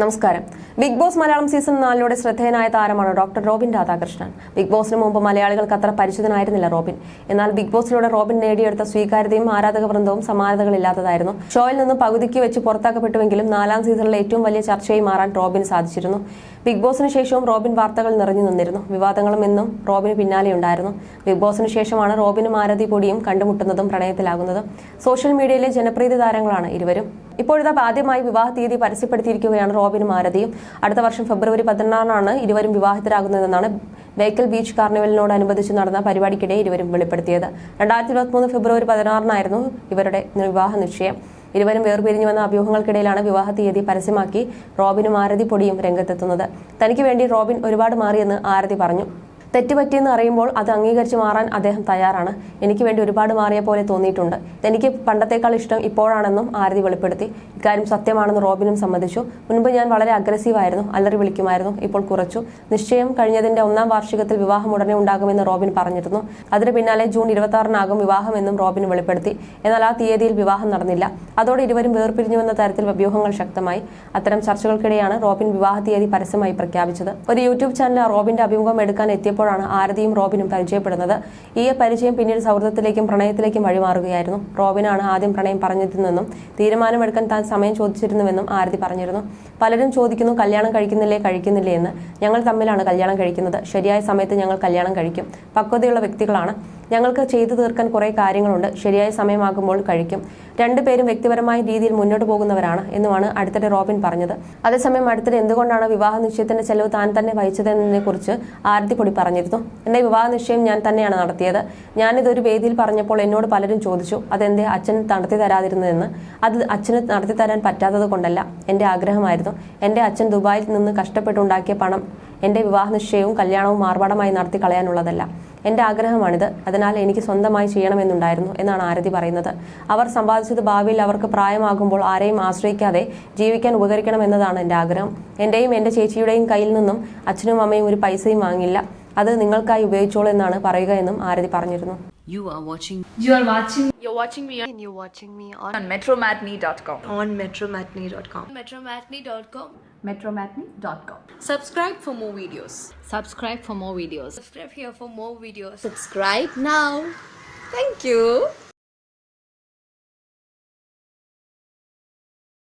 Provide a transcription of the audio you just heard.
നമസ്കാരം. Big boss Malayalam season നാലിലൂടെ ശ്രദ്ധേയനായ താരമാണ് ഡോക്ടർ റോബിൻ രാധാകൃഷ്ണൻ. ബിഗ് ബോസിന് മുമ്പ് മലയാളികൾക്ക് അത്ര പരിചിതനായിരുന്നില്ല റോബിൻ. എന്നാൽ ബിഗ് ബോസിലൂടെ റോബിൻ നേടിയെടുത്ത സ്വീകാര്യതയും ആരാധക വൃന്ദവും സമാനതകളില്ലാത്തതായിരുന്നു ഷോയിൽ നിന്ന് പകുതിക്ക് വെച്ച് പുറത്താക്കപ്പെട്ടുവെങ്കിലും നാലാം സീസണിലെ ഏറ്റവും വലിയ ചർച്ചയായി മാറാൻ റോബിൻ സാധിച്ചിരുന്നു. ബിഗ് ബോസിന് ശേഷവും റോബിൻ വാർത്തകൾ നിറഞ്ഞു നിന്നിരുന്നു. വിവാദങ്ങളും എന്നും റോബിന് പിന്നാലെ ഉണ്ടായിരുന്നു. ബിഗ് ബോസിന് ശേഷമാണ് റോബിനും ആരതി പൊടിയും കണ്ടുമുട്ടുന്നതും പ്രണയത്തിലാകുന്നതും. സോഷ്യൽ മീഡിയയിലെ ജനപ്രീതി താരങ്ങളാണ് ഇരുവരും. ഇപ്പോഴത്തെ ആദ്യമായി വിവാഹ തീയതി പരസ്യപ്പെടുത്തിയിരിക്കുകയാണ് റോബിനും ആരതിയും. അടുത്ത വർഷം ഫെബ്രുവരി പതിനാറിനാണ് ഇരുവരും വിവാഹിതരാകുന്നതെന്നാണ് ബേക്കൽ ബീച്ച് കാർണിവലിനോടനുബന്ധിച്ച് നടന്ന പരിപാടിക്കിടെ ഇരുവരും വെളിപ്പെടുത്തിയത്. രണ്ടായിരത്തി ഇരുപത്തിമൂന്ന് ഫെബ്രുവരി പതിനാറിനായിരുന്നു ഇവരുടെ വിവാഹ നിശ്ചയം. ഇരുവരും വേർപിരിഞ്ഞു വന്ന അഭ്യൂഹങ്ങൾക്കിടയിലാണ് വിവാഹ തീയതി പരസ്യമാക്കി റോബിനും ആരതി പൊടിയും രംഗത്തെത്തുന്നത്. തനിക്ക് വേണ്ടി റോബിൻ ഒരുപാട് മാറിയെന്ന് ആരതി പറഞ്ഞു. തെറ്റുപറ്റിയെന്ന് അറിയുമ്പോൾ അത് അംഗീകരിച്ച് മാറാൻ അദ്ദേഹം തയ്യാറാണ്. എനിക്ക് വേണ്ടി ഒരുപാട് മാറിയ പോലെ തോന്നിയിട്ടുണ്ട്. എനിക്ക് പണ്ടത്തേക്കാൾ ഇഷ്ടം ഇപ്പോഴാണെന്നും ആരതി വെളിപ്പെടുത്തി. ഇക്കാര്യം സത്യമാണെന്ന് റോബിനും സമ്മതിച്ചു. മുൻപ് ഞാൻ വളരെ അഗ്രസീവായിരുന്നു അല്ലറി വിളിക്കുമായിരുന്നു. ഇപ്പോൾ കുറച്ചു. നിശ്ചയം കഴിഞ്ഞതിന്റെ ഒന്നാം വാർഷികത്തിൽ വിവാഹം ഉടനെ ഉണ്ടാകുമെന്ന് റോബിൻ പറഞ്ഞിരുന്നു. അതിന് പിന്നാലെ ജൂൺ ഇരുപത്തി ആറിനാകും വിവാഹമെന്നും റോബിൻ വെളിപ്പെടുത്തി. എന്നാൽ ആ തീയതിയിൽ വിവാഹം നടന്നില്ല. അതോടെ ഇരുവരും വേർപിരിഞ്ഞുവെന്ന തരത്തിൽ അഭ്യൂഹങ്ങൾ ശക്തമായി. അത്തരം ചർച്ചകൾക്കിടെയാണ് റോബിൻ വിവാഹ തീയതി പരസ്യമായി പ്രഖ്യാപിച്ചത്. ഒരു യൂട്യൂബ് ചാനൽ റോബിന്റെ അഭിമുഖം എടുക്കാൻ എത്തിയപ്പോഴാണ് ആരതിയും റോബിനും പരിചയപ്പെടുന്നത്. ഈ പരിചയം പിന്നീട് സൗഹൃദത്തിലേക്കും പ്രണയത്തിലേക്കും വഴിമാറുകയായിരുന്നു. റോബിനാണ് ആദ്യം പ്രണയം പറഞ്ഞിരുന്നെന്നും തീരുമാനമെടുക്കാൻ താൻ സമയം ചോദിച്ചിരുന്നുവെന്നും ആരതി പറഞ്ഞിരുന്നു. പലരും ചോദിക്കുന്നു കല്യാണം കഴിക്കുന്നില്ലേ കഴിക്കുന്നില്ലേ എന്ന്. ഞങ്ങൾ തമ്മിലാണ് കല്യാണം കഴിക്കുന്നത്. ശരിയായ സമയത്ത് ഞങ്ങൾ കല്യാണം കഴിക്കും. പക്വതയുള്ള വ്യക്തികളാണ്. ഞങ്ങൾക്ക് ചെയ്തു തീർക്കാൻ കുറേ കാര്യങ്ങളുണ്ട്. ശരിയായ സമയമാകുമ്പോൾ കഴിക്കും. രണ്ടുപേരും വ്യക്തിപരമായ രീതിയിൽ മുന്നോട്ട് പോകുന്നവരാണ് എന്നുമാണ് അടുത്തിടെ റോബിൻ പറഞ്ഞത്. അതേസമയം അടുത്തിടെ എന്തുകൊണ്ടാണ് വിവാഹ നിശ്ചയത്തിന്റെ ചെലവ് താൻ തന്നെ വഹിച്ചതെന്നതിനെ കുറിച്ച് ആരതി പൊടി പറഞ്ഞിരുന്നു. എന്റെ വിവാഹ നിശ്ചയം ഞാൻ തന്നെയാണ് നടത്തിയത്. ഞാനിതൊരു വേദിയിൽ പറഞ്ഞപ്പോൾ എന്നോട് പലരും ചോദിച്ചു അതെന്തേ അച്ഛൻ നടത്തി തരാതിരുന്നതെന്ന്? അത് അച്ഛന് നടത്തി തരാൻ പറ്റാത്തത് കൊണ്ടല്ല എന്റെ ആഗ്രഹമായിരുന്നു. എന്റെ അച്ഛൻ ദുബായിൽ നിന്ന് കഷ്ടപ്പെട്ടുണ്ടാക്കിയ പണം എന്റെ വിവാഹ നിശ്ചയവും കല്യാണവും ആർഭാടമായി നടത്തി കളയാനുള്ളതല്ല. എന്റെ ആഗ്രഹമാണിത്. അതിനാൽ എനിക്ക് സ്വന്തമായി ചെയ്യണമെന്നുണ്ടായിരുന്നു എന്നാണ് ആരതി പറയുന്നത്. അവർ സമ്പാദിച്ചത് ഭാവിയിൽ അവർക്ക് പ്രായമാകുമ്പോൾ ആരെയും ആശ്രയിക്കാതെ ജീവിക്കാൻ ഉപകരിക്കണം എന്നതാണ് എന്റെ ആഗ്രഹം. എന്റെയും എന്റെ ചേച്ചിയുടെയും കയ്യിൽ നിന്നും അച്ഛനും അമ്മയും ഒരു പൈസയും വാങ്ങില്ല. അത് നിങ്ങൾക്കായി ഉപയോഗിച്ചോളൂ എന്നാണ് പറയുക എന്നും ആരതി പറഞ്ഞിരുന്നു You are watching You are watching You're watching me and you're watching me on, on metromatney.com. on metromatney.com. metromatney.com. metromatney.com. subscribe for more videos Subscribe for more videos. Subscribe here for more videos. Subscribe now. Thank you.